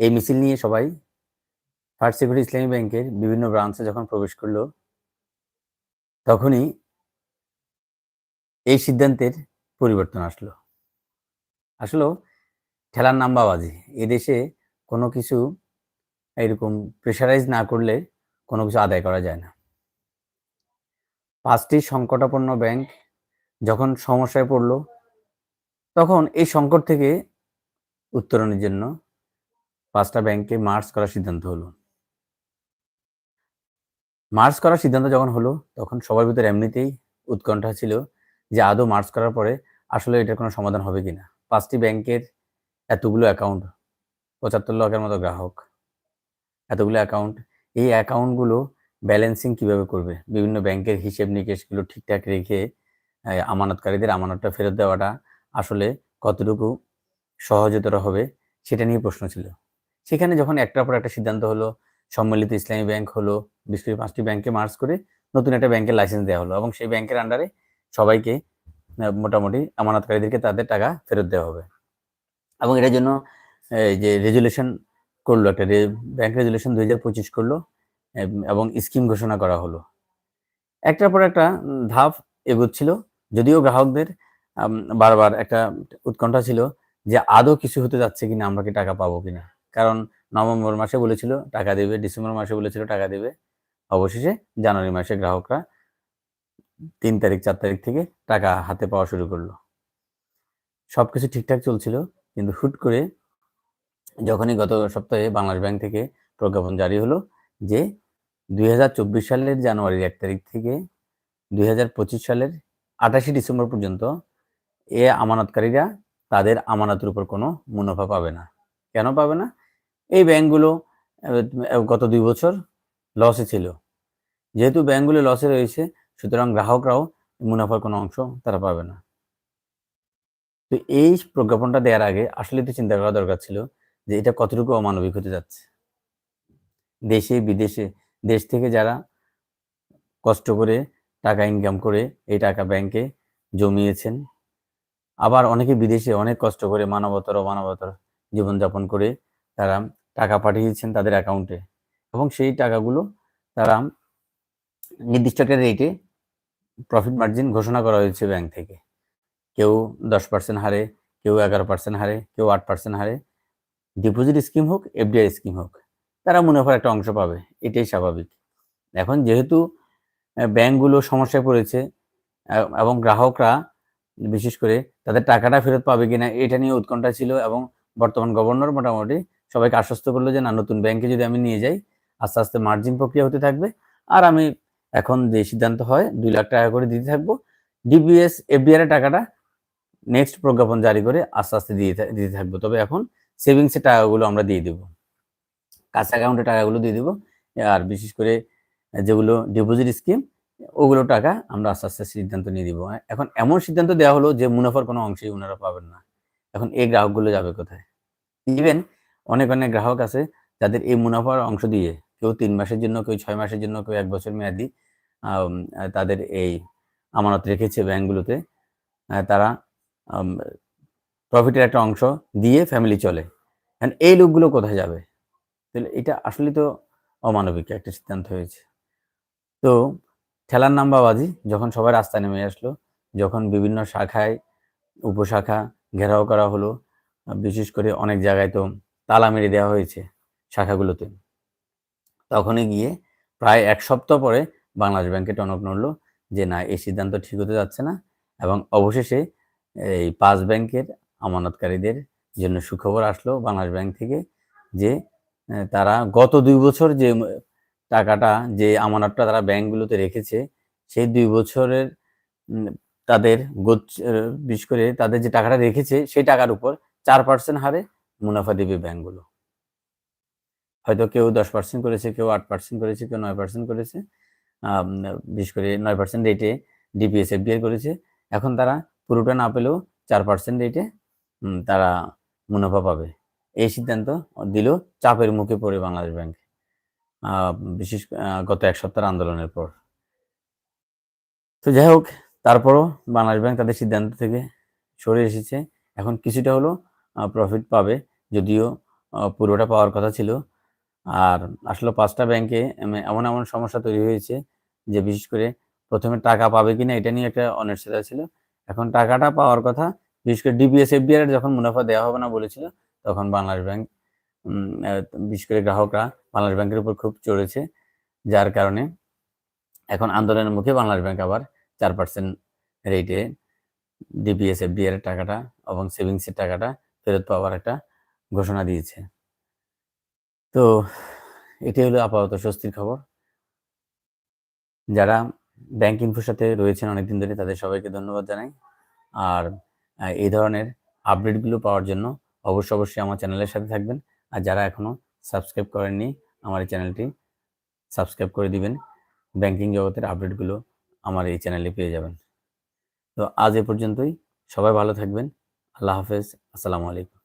এই মিছিল নিয়ে সবাই ফার্স্ট সিকিউরিটি ইসলামী ব্যাংকের বিভিন্ন ব্রাঞ্চে যখন প্রবেশ করল, তখনই এই সিদ্ধান্তের পরিবর্তন আসলো। আসলো ঠেলার নাম্বাবাজি। এদেশে কোনো কিছু এরকম প্রেশারাইজ না করলে কোনো কিছু আদায় করা যায় না। পাঁচটি সংকটাপন্ন ব্যাংক যখন সমস্যায় পড়ল, তখন এই সংকট থেকে উত্তরণের জন্য পাঁচটা ব্যাংকে মার্চ করার সিদ্ধান্ত হলো। মার্চ করার সিদ্ধান্ত যখন হলো, তখন সবার ভিতরে এমনিতেই উৎকণ্ঠা ছিল যে আদৌ মার্চ করার পরে আসলে এটার কোনো সমাধান হবে কিনা। পাঁচটি ব্যাংকের এতগুলো অ্যাকাউন্ট, পঁচাত্তর লাখের মতো গ্রাহক, এতগুলো অ্যাকাউন্ট, এই অ্যাকাউন্টগুলো ব্যালেন্সিং কীভাবে করবে? বিভিন্ন ব্যাংকের হিসেব নিকেশগুলো ঠিকঠাক রেখে আমানতকারীদের আমানতটা ফেরত দেওয়াটা আসলে কতটুকু সহজতর হবে, সেটা নিয়ে প্রশ্ন ছিল। সেখানে যখন একটার পর একটা সিদ্ধান্ত হলো, সম্মিলিত ইসলামী ব্যাংক হলো বিশেষ করে পাঁচটি ব্যাংকে মার্চ করে নতুন একটা ব্যাংকের লাইসেন্স দেওয়া হলো এবং সেই ব্যাংকের আন্ডারে সবাইকে মোটামুটি আমানতকারীদেরকে তাদের টাকা ফেরত দেওয়া হবে। এবং এটার জন্য যে রেজুলেশন করল, একটা ব্যাংক রেজুলেশন দুই হাজার পঁচিশ করল এবং স্কিম ঘোষণা করা হলো। একটার পর একটা ধাপ এগোচ্ছিল, যদিও গ্রাহকদের বারবার একটা উৎকণ্ঠা ছিল যে আদৌ কিছু হতে যাচ্ছে কিনা, আমরা কি টাকা পাবো কিনা। কারণ নভেম্বর মাসে বলেছিল টাকা দেবে, ডিসেম্বর মাসে বলেছিল টাকা দেবে। অবশেষে জানুয়ারি মাসে গ্রাহকরা তিন তারিখ, চার তারিখ থেকে টাকা হাতে পাওয়া শুরু করল। সবকিছু ঠিকঠাক চলছিল, কিন্তু হুট করে যখনই গত সপ্তাহে বাংলাদেশ ব্যাংক থেকে প্রজ্ঞাপন জারি হলো যে দুই হাজার চব্বিশ সালের জানুয়ারির এক তারিখ থেকে দুই হাজার পঁচিশ সালের আঠাশে ডিসেম্বর পর্যন্ত এ আমানতকারীরা তাদের আমানতের উপর কোনো মুনাফা পাবে না। কেন পাবে না? এই ব্যাংকগুলো গত দুই বছর লসে ছিল। যেহেতু ব্যাংকগুলো লসে রয়েছে, সুতরাং গ্রাহকরাও মুনাফার কোনো অংশ তারা পাবে না। তো এই প্রজ্ঞাপনটা দেওয়ার আগে আসলে তো চিন্তা করা দরকার ছিল যে এটা কতটুকু অমানবিক হতে যাচ্ছে। দেশে, বিদেশে, দেশ থেকে যারা কষ্ট করে টাকা ইনকাম করে এই টাকা ব্যাংকে জমিয়েছেন, আবার অনেকে বিদেশে অনেক কষ্ট করে মানবতর মানবতর জীবনযাপন করে তারা টাকা পাঠিয়েছেন তাদের অ্যাকাউন্টে এবং সেই টাকাগুলো তারা নির্দিষ্ট একটা রেটে প্রফিট মার্জিন ঘোষণা করা হয়েছে ব্যাংক থেকে। কেউ দশ পার্সেন্ট হারে, কেউ এগারো পার্সেন্ট হারে, কেউ আট পার্সেন্ট হারে। ডিপোজিট স্কিম হোক এফডিআই স্কিম হোক, তারা মুনাফার একটা অংশ পাবে, এটাই স্বাভাবিক। এখন যেহেতু ব্যাংকগুলো সমস্যায় পড়েছে এবং গ্রাহকরা বিশেষ করে তাদের টাকাটা ফেরত পাবে কিনা, এটা নিয়ে উৎকণ্ঠা ছিল এবং বর্তমান গভর্নর মোটামুটি সবাইকে আশ্বস্ত করল যে, না, নতুন ব্যাংকে যদি আমি নিয়ে যাই, আস্তে আস্তে মার্জিন প্রক্রিয়া হতে থাকবে। আর আমি এখন যে সিদ্ধান্ত হয়, দুই লাখ টাকা করে দিতে থাকব। ডিবিএস এফডিআর টাকাটা নেক্সট প্রজ্ঞাপন জারি করে আস্তে আস্তে দিয়ে দিতে থাকব। তবে এখন সেভিংসের টাকাগুলো আমরা দিয়ে দেবো। কাঁচা অ্যাকাউন্টে টাকাগুলো দিয়ে দেবো। আর বিশেষ করে যেগুলো ডিপোজিট স্কিম ওগুলো টাকা আমরা আস্তে আস্তে সিদ্ধান্ত নিয়ে দিব। এখন এমন সিদ্ধান্ত দেওয়া হলো যে, মুনাফার কোনো অংশই ওনারা পাবেন না। এখন এই গ্রাহকগুলো যাবে কোথায়? ইভেন অনেক অনেক গ্রাহক আছে যাদের এই মুনাফার অংশ দিয়ে কেউ তিন মাসের জন্য, কেউ ছয় মাসের জন্য, কেউ এক বছর মেয়াদি তাদের এই আমানত রেখেছে ব্যাংকগুলোতে তারা প্রফিটের একটা অংশ দিয়ে ফ্যামিলি চলে। এই লোকগুলো কোথায় যাবে? তাহলে এটা আসলে তো অমানবিক একটা সিদ্ধান্ত হয়েছে। তো ঠেলার নাম্বাবাজি যখন সবাই রাস্তায় নেমে আসলো, যখন বিভিন্ন শাখায়, উপশাখা ঘেরাও করা হলো, বিশেষ করে অনেক জায়গায় তো তালা মেরে দেওয়া হয়েছে শাখাগুলোতে। তখনই গিয়ে প্রায় এক সপ্তাহ পরে বাংলাদেশ ব্যাংকে টনক নড়ল যে, না, এই সিদ্ধান্ত ঠিক হতে যাচ্ছে না। এবং অবশেষে এই পাঁচ ব্যাংকের আমানতকারীদের জন্য সুখবর আসলো বাংলাদেশ ব্যাংক থেকে যে তারা গত দুই বছর যে টাকাটা, যে আমানতটা তারা ব্যাংকগুলোতে রেখেছে, সেই দুই বছরের তাদের গোচ- বিশেষ করে তাদের যে টাকাটা রেখেছে, সেই টাকার উপর চার পার্সেন্ট হারে মুনাফা দেবে ব্যাংকগুলো। হয়তো কেউ দশ পার্সেন্ট করেছে, কেউ আট পার্সেন্ট করেছে, কেউ নয় পার্সেন্ট করেছে বিশেষ করে নয় পার্সেন্ট রেটে ডিপিএস এফডিআর করেছে। এখন তারা পুরোটা না পেলেও চার পার্সেন্ট রেটে তারা মুনাফা পাবে। এই সিদ্ধান্ত দিল চাপের মুখে পড়ে বাংলাদেশ ব্যাংক বিশেষ গত এক সপ্তাহের আন্দোলনের পর। তো যাই হোক, তারপরও বাংলাদেশ ব্যাংক তাদের সিদ্ধান্ত থেকে সরে এসেছে। এখন কিছুটা হলো প্রফিট পাবে। যদিও পুরোটা পাওয়ার কথা ছিল। আর আসলে পাঁচটা ব্যাংকে এমন এমন সমস্যা তৈরি হয়েছে যে, বিশেষ করে প্রথমে টাকা পাবে কিনা এটা নিয়ে একটা অনিশ্চয়তা ছিল। এখন টাকাটা পাওয়ার কথা, বিশেষ করে ডিবিএস এফডিআর যখন মুনাফা দেওয়া হবে না বলেছিল, তখন বাংলাদেশ ব্যাংক বিশেষ করে গ্রাহকরা বাংলাদেশ ব্যাংকের উপর খুব চড়েছে। যার কারণে এখন আন্দোলনের মুখে বাংলাদেশ ব্যাংক আবার চার পার্সেন্ট রেটে ডিপিএস এফডিআর এর টাকাটা এবং সেভিংসের টাকাটা ফেরত পাওয়ার একটা ঘোষণা দিয়েছে। তো এটি হলো আপাতত স্বস্তির খবর। যারা ব্যাংক ইনফোর সাথে রয়েছেন অনেকদিন ধরে, তাদের সবাইকে ধন্যবাদ জানাই। আর এই ধরনের আপডেটগুলো পাওয়ার জন্য অবশ্যই অবশ্যই আমার চ্যানেলের সাথে থাকবেন। আর যারা এখনও সাবস্ক্রাইব করেননি, আমার এই চ্যানেলটি সাবস্ক্রাইব করে দিবেন। ব্যাংকিং জগতের আপডেটগুলো আমার এই চ্যানেলে পেয়ে যাবেন। তো আজ এ পর্যন্তই। সবাই ভালো থাকবেন। আল্লাহ হাফেজ। আসসালামু আলাইকুম।